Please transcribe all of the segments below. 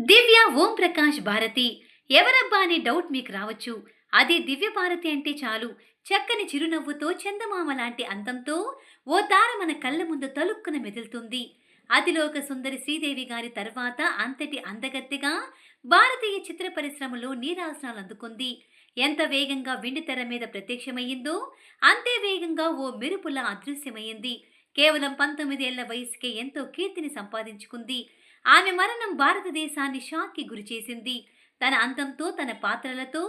దివ్య ఓం ప్రకాష్ భారతి. ఎవరబ్బా అనే డౌట్ మీకు రావచ్చు. అది దివ్య భారతి అంటే చాలు. చక్కని చిరునవ్వుతో చందమామ లాంటి అందంతో ఓ తార మన కళ్ళ ముందు తలుక్కున మెదులుతుంది. అతిలోక సుందరి శ్రీదేవి గారి తర్వాత అంతటి అందగత్తెగా భారతీయ చిత్ర పరిశ్రమలో నీరాసనాలు అందుకుంది. ఎంత వేగంగా వెండితెర మీద ప్రత్యక్షమయ్యిందో అంతే వేగంగా ఓ మెరుపులా అదృశ్యమైంది కేవలం పంతొమ్మిదేళ్ళ వయసుకే ఎంతో కీర్తిని సంపాదించుకుంది. ఆమె మరణం భారతదేశాన్ని షాక్కి గురిచేసింది తన అంతంతో తన పాత్రలతో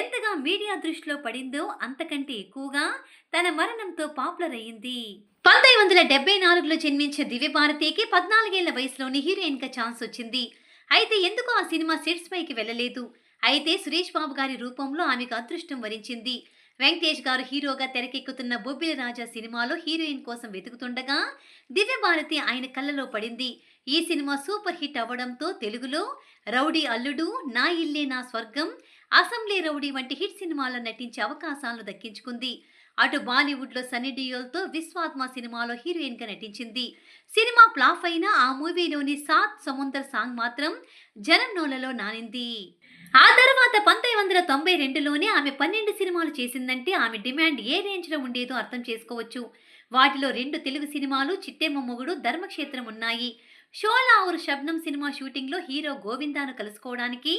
ఎంతగా మీడియా దృష్టిలో పడిందో అంతకంటే ఎక్కువగా తన మరణంతో పాపులర్ అయ్యింది పంతొమ్మిది వందల డెబ్బై నాలుగులో జన్మించిన దివ్యభారతికి పద్నాలుగేళ్ళ వయసులోని హీరోయిన్గా ఛాన్స్ వచ్చింది. అయితే ఎందుకు ఆ సినిమా సెట్స్ పైకి వెళ్ళలేదు. అయితే సురేష్ బాబు గారి రూపంలో ఆమెకు అదృష్టం వరించింది. వెంకటేష్ గారు హీరోగా తెరకెక్కుతున్న బొబ్బిలి రాజా సినిమాలో హీరోయిన్ కోసం వెతుకుతుండగా దివ్యభారతి ఆయన కళ్ళలో పడింది. ఈ సినిమా సూపర్ హిట్ అవ్వడంతో తెలుగులో రౌడీ అల్లుడు నా ఇల్లే నా స్వర్గం అసెంబ్లీ రౌడీ వంటి హిట్ సినిమాల్లో నటించే అవకాశాలను దక్కించుకుంది. అటు బాలీవుడ్లో సన్నీ డియోల్తో విశ్వాత్మ సినిమాలో హీరోయిన్గా నటించింది. సినిమా ఫ్లాప్ అయినా ఆ మూవీలోని సాత్ సముందర్ సాంగ్ మాత్రం జనం నోలలో నానింది. ఆ తర్వాత వందల తొంభై రెండులోనే ఆమె పన్నెండు సినిమాలు చేసిందంటే ఆమె డిమాండ్ ఏ రేంజ్లో ఉండేదో అర్థం చేసుకోవచ్చు. వాటిలో రెండు తెలుగు సినిమాలు చిట్టెమ్మ మొగుడు ధర్మక్షేత్రం ఉన్నాయి. షోలా ఔర్ శబ్నం సినిమా షూటింగ్లో హీరో గోవిందాను కలుసుకోవడానికి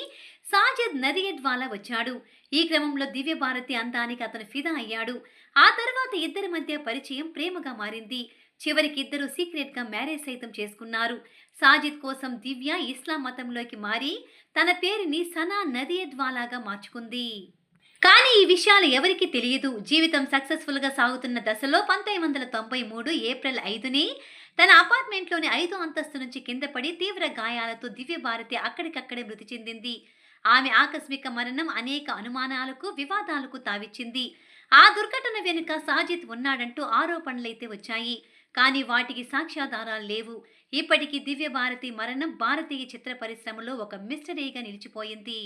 సాజిద్ నదియడ్వాలా వచ్చాడు. ఈ క్రమంలో దివ్య భారతి అందానికి అతను ఫిదా అయ్యాడు. ఆ తర్వాత ఇద్దరి మధ్య పరిచయం ప్రేమగా మారింది. చివరికి ఇద్దరు సీక్రెట్గా మ్యారేజ్ సైతం చేసుకున్నారు. సాజిద్ కోసం దివ్య ఇస్లాం మతంలోకి మారి తన పేరుని సనా నదియడ్వాలాగా మార్చుకుంది. కానీ ఈ విషయాలు ఎవరికీ తెలియదు. జీవితం సక్సెస్ఫుల్గా సాగుతున్న దశలో పంతొమ్మిది వందల తొంభై మూడు ఏప్రిల్ ఐదుని తన అపార్ట్మెంట్లోని ఐదో అంతస్తు నుంచి కింద పడి తీవ్ర గాయాలతో దివ్య భారతి అక్కడికక్కడే మృతి చెందింది. ఆమె ఆకస్మిక మరణం అనేక అనుమానాలకు వివాదాలకు తావిచ్చింది. ఆ దుర్ఘటన వెనుక సాజిద్ ఉన్నాడంటూ ఆరోపణలైతే వచ్చాయి. కానీ వాటికి సాక్ష్యాధారాలు లేవు. ఇప్పటికీ దివ్య భారతి మరణం భారతీయ చిత్ర పరిశ్రమలో ఒక మిస్టరీగా నిలిచిపోయింది.